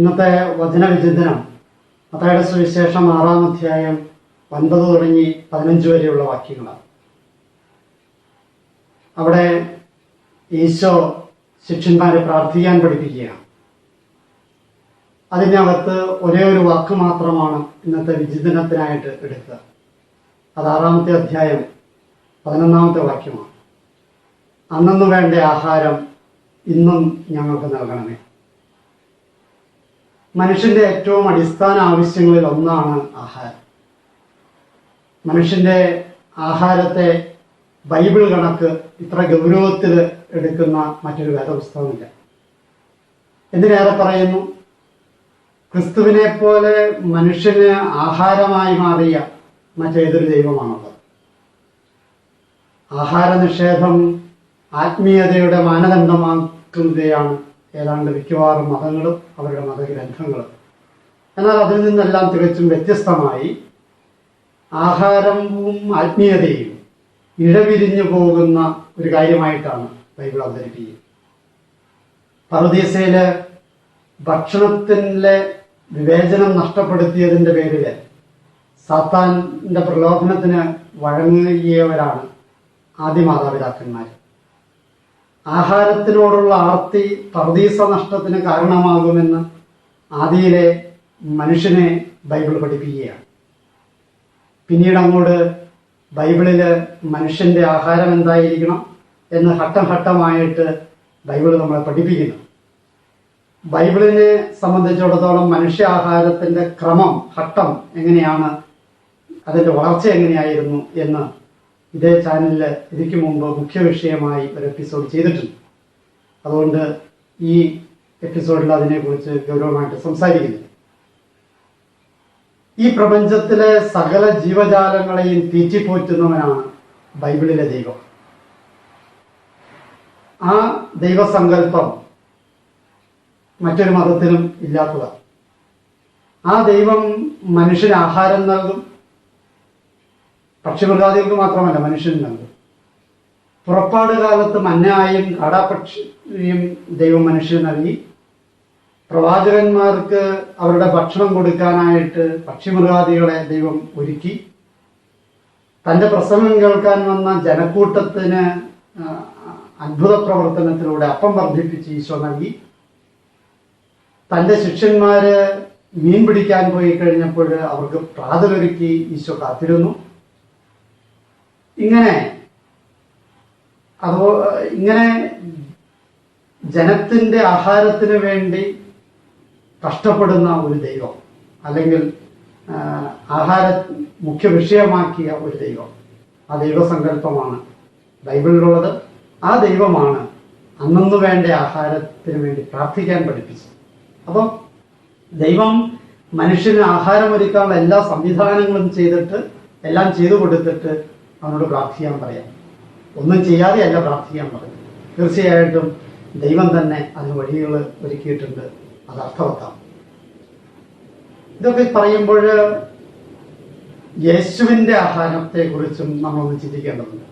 ഇന്നത്തെ വചന വിചിന്തനം മത്തായുടെ സുവിശേഷം ആറാം അധ്യായം ഒൻപത് തുടങ്ങി പതിനഞ്ച് വരെയുള്ള വാക്യങ്ങളാണ്. അവിടെ ഈശോ ശിഷ്യന്മാരെ പ്രാർത്ഥിക്കാൻ പഠിപ്പിക്കുകയാണ്. അതിനകത്ത് ഒരേ ഒരു വാക്ക് മാത്രമാണ് ഇന്നത്തെ വിചിന്തനത്തിനായിട്ട് എടുത്തത് അത് ആറാമത്തെ അധ്യായം പതിനൊന്നാമത്തെ വാക്യമാണ്. അന്നു വേണ്ട ആഹാരം ഇന്നും ഞങ്ങൾക്ക് നൽകണമേ. മനുഷ്യന്റെ ഏറ്റവും അടിസ്ഥാന ആവശ്യങ്ങളിൽ ഒന്നാണ് ആഹാരം. മനുഷ്യന്റെ ആഹാരത്തെ ബൈബിൾ കണക്ക് ഇത്ര ഗൗരവത്തിൽ എടുക്കുന്ന മറ്റൊരു വേദപുസ്തകമില്ല. എന്തിനേറെ പറയുന്നു? ക്രിസ്തുവിനെ പോലെ മനുഷ്യന് ആഹാരമായി മാറിയ മറ്റേതൊരു ദൈവമാണുള്ളത്. ആഹാര നിഷേധം ആത്മീയതയുടെ മാനദണ്ഡമാക്കുകയാണ് ഏതാണ്ട് മിക്കവാറും മതങ്ങളും അവരുടെ മതഗ്രന്ഥങ്ങളും. എന്നാൽ അതിൽ നിന്നെല്ലാം തികച്ചും വ്യത്യസ്തമായി ആഹാരവും ആത്മീയതയും ഇഴപിരിഞ്ഞു പോകുന്ന ഒരു കാര്യമായിട്ടാണ് ബൈബിൾ അവതരിപ്പിക്കുന്നത്. പറുദീസയിൽ ഭക്ഷണത്തിലെ വിവേചനം നഷ്ടപ്പെടുത്തിയതിന്റെ പേരിൽ സാത്താന്റെ പ്രലോഭനത്തിന് വഴങ്ങിയവരാണ് ആദ്യ മാതാപിതാക്കന്മാർ ആഹാരത്തിനോടുള്ള ആർത്തി പർദീസ നഷ്ടത്തിന് കാരണമാകുമെന്ന് ആദിയിലെ മനുഷ്യനെ ബൈബിൾ പഠിപ്പിക്കുകയാണ്. പിന്നീട് അങ്ങോട്ട് ബൈബിളിൽ മനുഷ്യന്റെ ആഹാരം എന്തായിരിക്കണം എന്ന് ഘട്ടം ഘട്ടമായിട്ട് ബൈബിൾ നമ്മളെ പഠിപ്പിക്കുന്നു. ബൈബിളിനെ സംബന്ധിച്ചിടത്തോളം മനുഷ്യ ആഹാരത്തിന്റെ ക്രമം ഘട്ടം എങ്ങനെയാണ് അതിന്റെ വളർച്ച എങ്ങനെയായിരുന്നു എന്ന് ഇതേ ചാനലിൽ ഇതിക്ക് മുമ്പ് മുഖ്യ വിഷയമായി ഒരു എപ്പിസോഡ് ചെയ്തിട്ടുണ്ട്. അതുകൊണ്ട് ഈ എപ്പിസോഡിൽ അതിനെക്കുറിച്ച് ഗൗരവമായിട്ട് സംസാരിക്കുന്നില്ല. ഈ പ്രപഞ്ചത്തിലെ സകല ജീവജാലങ്ങളെയും തീറ്റിപ്പോറ്റുന്നവനാണ് ബൈബിളിലെ ദൈവം. ആ ദൈവസങ്കല്പം മറ്റൊരു മതത്തിലും ഇല്ലാത്തതാണ്. ആ ദൈവം മനുഷ്യന് ആഹാരം നൽകും പക്ഷിമൃഗാദികൾക്ക് മാത്രമല്ല മനുഷ്യനുണ്ട് പുറപ്പാട് കാലത്ത് മന്നായും കാടാപക്ഷിയും ദൈവം മനുഷ്യന് നൽകി. പ്രവാചകന്മാർക്ക് അവരുടെ ഭക്ഷണം കൊടുക്കാനായിട്ട് പക്ഷിമൃഗാദികളെ ദൈവം ഒരുക്കി. തന്റെ പ്രസംഗം കേൾക്കാൻ വന്ന ജനക്കൂട്ടത്തിന് അത്ഭുത പ്രവർത്തനത്തിലൂടെ അപ്പം വർദ്ധിപ്പിച്ച് ഈശോ നൽകി. തന്റെ ശിഷ്യന്മാര് മീൻ പിടിക്കാൻ പോയി കഴിഞ്ഞപ്പോൾ അവർക്ക് പ്രാതലൊരുക്കി ഈശോ കാത്തിരുന്നു. ഇങ്ങനെ. അതോ ഇങ്ങനെ ജനത്തിന്റെ ആഹാരത്തിന് വേണ്ടി കഷ്ടപ്പെടുന്ന ഒരു ദൈവം അല്ലെങ്കിൽ ആഹാര മുഖ്യ വിഷയമാക്കിയ ഒരു ദൈവം. ആ ദൈവസങ്കല്പമാണ് ബൈബിളിലുള്ളത്. ആ ദൈവമാണ് അന്നു വേണ്ട ആഹാരത്തിന് വേണ്ടി പ്രാർത്ഥിക്കാൻ പഠിപ്പിച്ചത്. അപ്പം ദൈവം മനുഷ്യന് ആഹാരമൊരുക്കാനുള്ള എല്ലാ സംവിധാനങ്ങളും ചെയ്തിട്ട് എല്ലാം ചെയ്തു കൊടുത്തിട്ട് അവനോട് പ്രാർത്ഥിക്കാൻ പറയാം. ഒന്നും ചെയ്യാതെ അല്ല പ്രാർത്ഥിക്കാൻ പറയും. തീർച്ചയായിട്ടും ദൈവം തന്നെ അതിന് വഴികൾ ഒരുക്കിയിട്ടുണ്ട്. അത് അർത്ഥവത്താണ് ഇതൊക്കെ പറയുമ്പോൾ യേശുവിന്റെ ആഹാരത്തെക്കുറിച്ചും നമ്മളൊന്ന് ചിന്തിക്കേണ്ടതുണ്ട്.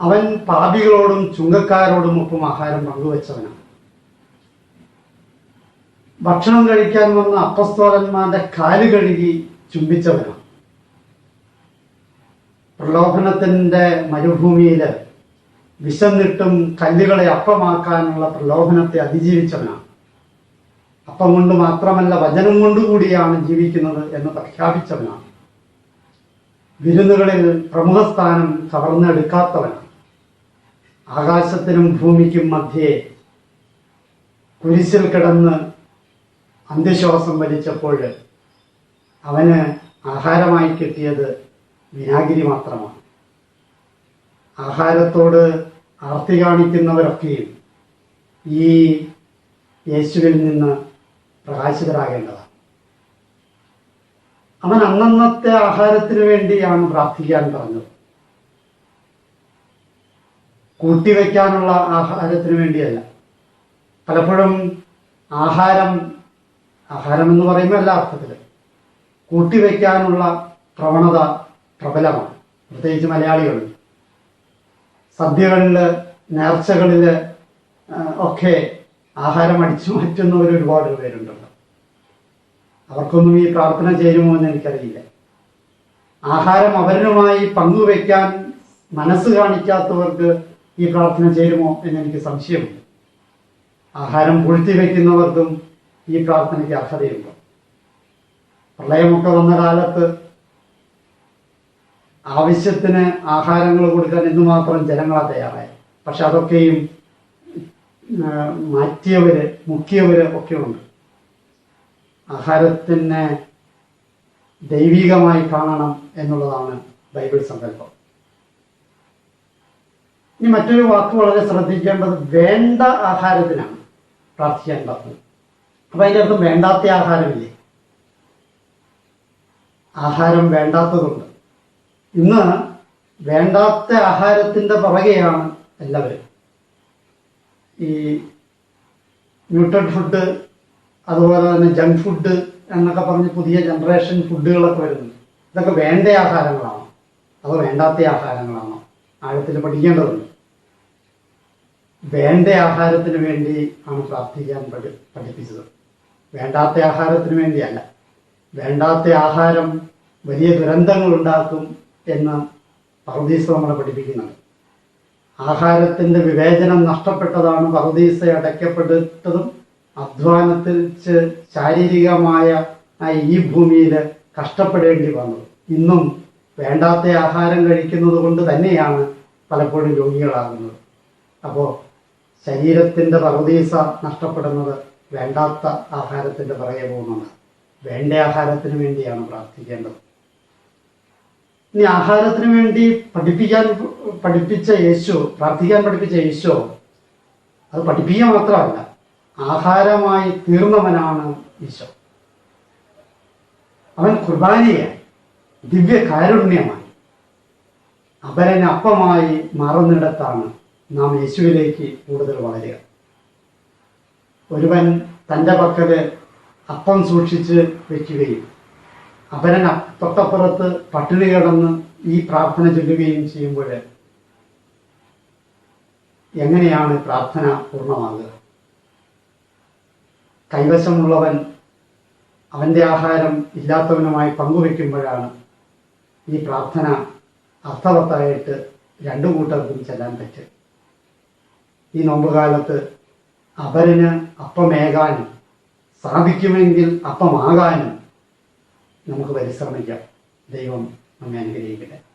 അവൻ പാപികളോടും ചുങ്കക്കാരോടും ഒപ്പം ആഹാരം പങ്കുവച്ചവനാണ്. ഭക്ഷണം കഴിക്കാൻ വന്ന അപ്പസ്തോലന്മാരുടെ കാൽ കഴുകി ചുംബിച്ചവനാണ്. പ്രലോഭനത്തിന്റെ വിഷം വിശന്നിട്ടും കല്ലുകളെ അപ്പമാക്കാനുള്ള പ്രലോഭനത്തെ അതിജീവിച്ചവനാണ്. അപ്പം കൊണ്ട് മാത്രമല്ല വചനം കൊണ്ടുകൂടിയാണ് ജീവിക്കുന്നത് എന്ന് പ്രഖ്യാപിച്ചവനാണ്. വിരുന്നുകളിൽ പ്രമുഖ സ്ഥാനം കവർന്നെടുക്കാത്തവനാണ്. ആകാശത്തിനും ഭൂമിക്കും മധ്യേ കുരിശിൽ കിടന്ന് അന്ത്യശ്വാസം വലിച്ചപ്പോൾ അവന് ആഹാരമായി കിട്ടിയത് വിനാഗിരി മാത്രമാണ്. ആഹാരത്തോട് ആർത്തി കാണിക്കുന്നവരൊക്കെയും ഈ യേശുവിൽ നിന്ന് പ്രകാശിതരാകേണ്ടതാണ്. അവൻ അന്നന്നത്തെ ആഹാരത്തിന് വേണ്ടിയാണ് പ്രാർത്ഥിക്കാൻ പറഞ്ഞത്. കൂട്ടിവെക്കാനുള്ള ആഹാരത്തിന് വേണ്ടിയല്ല. പലപ്പോഴും ആഹാരം ആഹാരം എന്ന് പറയുമ്പോൾ എല്ലാ അർത്ഥത്തിൽ കൂട്ടിവെക്കാനുള്ള പ്രവണത പ്രബലമാണ്. പ്രത്യേകിച്ച് മലയാളികളിൽ സദ്യകളിൽ നേർച്ചകളിൽ ഒക്കെ ആഹാരം അടിച്ചു മാറ്റുന്നവർ ഒരുപാട് പേരുണ്ടല്ലോ. അവർക്കൊന്നും ഈ പ്രാർത്ഥന ചേരുമോ എന്ന് എനിക്കറിയില്ല. ആഹാരം അവരുമായി പങ്കുവെക്കാൻ മനസ്സ് കാണിക്കാത്തവർക്ക് ഈ പ്രാർത്ഥന ചേരുമോ എന്ന് എനിക്ക് സംശയമുണ്ട്. ആഹാരം പൂഴ്ത്തി വയ്ക്കുന്നവർക്കും ഈ പ്രാർത്ഥനയ്ക്ക് അർഹതയുണ്ട്. പ്രളയമൊക്കെ വന്ന കാലത്ത് ആവശ്യത്തിന് ആഹാരങ്ങൾ കൊടുക്കാൻ എന്തുമാത്രം ജനങ്ങളാ തയ്യാറായി. പക്ഷെ അതൊക്കെയും മാറ്റിയവര് മുക്കിയവര് ഒക്കെ ഉണ്ട് ആഹാരത്തിനെ ദൈവികമായി കാണണം എന്നുള്ളതാണ് ബൈബിൾ സങ്കല്പം. ഇനി മറ്റൊരു വാക്ക് വളരെ ശ്രദ്ധിക്കേണ്ടത് വേണ്ട ആഹാരത്തിനാണ് പ്രാർത്ഥിക്കേണ്ടത് അപ്പൊ അതിന്റെ അർത്ഥം വേണ്ടാത്ത ആഹാരമില്ലേ? ആഹാരം വേണ്ടാത്തതുണ്ട്. ഇന്ന് വേണ്ടാത്ത ആഹാരത്തിന്റെ പുറകെയാണ് എല്ലാവരും. ഈ ന്യൂട്രഡ് ഫുഡ് അതുപോലെ തന്നെ ജങ്ക് ഫുഡ് എന്നൊക്കെ പറഞ്ഞ് പുതിയ ജനറേഷൻ ഫുഡുകളൊക്കെ വരുന്നുണ്ട് ഇതൊക്കെ വേണ്ട ആഹാരങ്ങളാണോ. അതോ വേണ്ടാത്ത ആഹാരങ്ങളാണോ. ആഴത്തിൽ പഠിക്കേണ്ടതുണ്ട്. വേണ്ട ആഹാരത്തിന് വേണ്ടി ആണ് പ്രാർത്ഥിക്കാൻ പഠി പഠിപ്പിച്ചത്. വേണ്ടാത്ത ആഹാരത്തിന് വേണ്ടിയല്ല. വേണ്ടാത്ത ആഹാരം വലിയ ദുരന്തങ്ങൾ ഉണ്ടാക്കും. എന്ന് പറുദീസ നമ്മളെ പഠിപ്പിക്കുന്നുണ്ട്. ആഹാരത്തിന്റെ വിവേചനം നഷ്ടപ്പെട്ടതാണ് പറുദീസ അടയ്ക്കപ്പെട്ടതും അധ്വാനത്തിൽ ശാരീരികമായ ഈ ഭൂമിയിൽ കഷ്ടപ്പെടേണ്ടി വന്നത്. ഇന്നും വേണ്ടാത്ത ആഹാരം കഴിക്കുന്നത് കൊണ്ട് തന്നെയാണ് പലപ്പോഴും രോഗികളാകുന്നത്. അപ്പോൾ ശരീരത്തിന്റെ പറുദീസ നഷ്ടപ്പെടുന്നത് വേണ്ടാത്ത ആഹാരത്തിന്റെ പുറകെ പോകുന്നത് വേണ്ട ആഹാരത്തിന് വേണ്ടിയാണ് പ്രാർത്ഥിക്കേണ്ടത്. ഇനി ആഹാരത്തിന് വേണ്ടി പഠിപ്പിക്കാൻ പഠിപ്പിച്ച യേശു പ്രാർത്ഥിക്കാൻ പഠിപ്പിച്ച യേശോ അത് പഠിപ്പിക്കുക മാത്രമല്ല ആഹാരമായി തീർന്നവനാണ് ഈശോ അവൻ കുർബാനയെ ദിവ്യ കാരുണ്യമായി അപരന് അപ്പമായി മാറുന്നിടത്താണ് നാം യേശുവിലേക്ക് കൂടുതൽ വളരുക. ഒരുവൻ തന്റെ പക്കൽ അപ്പം സൂക്ഷിച്ച് വെക്കുകയും അപരൻ അപ്പുറത്തപ്പുറത്ത് പട്ടിണി കിടന്ന് ഈ പ്രാർത്ഥന ചൊല്ലുകയും ചെയ്യുമ്പോൾ എങ്ങനെയാണ് പ്രാർത്ഥന പൂർണമാകുക? കൈവശമുള്ളവൻ അവന്റെ ആഹാരം ഇല്ലാത്തവനുമായി പങ്കുവെക്കുമ്പോഴാണ് ഈ പ്രാർത്ഥന അർത്ഥവത്തായിട്ട് രണ്ടു കൂട്ടർക്കും ചെല്ലാൻ പറ്റും ഈ നോമ്പുകാലത്ത് അവരിന് അപ്പമേകാനും സാധിക്കുമെങ്കിൽ അപ്പമാകാനും നമുക്ക് പരിശ്രമിക്കാം. ദൈവം നമ്മെ അനുഗ്രഹിക്കട്ടെ.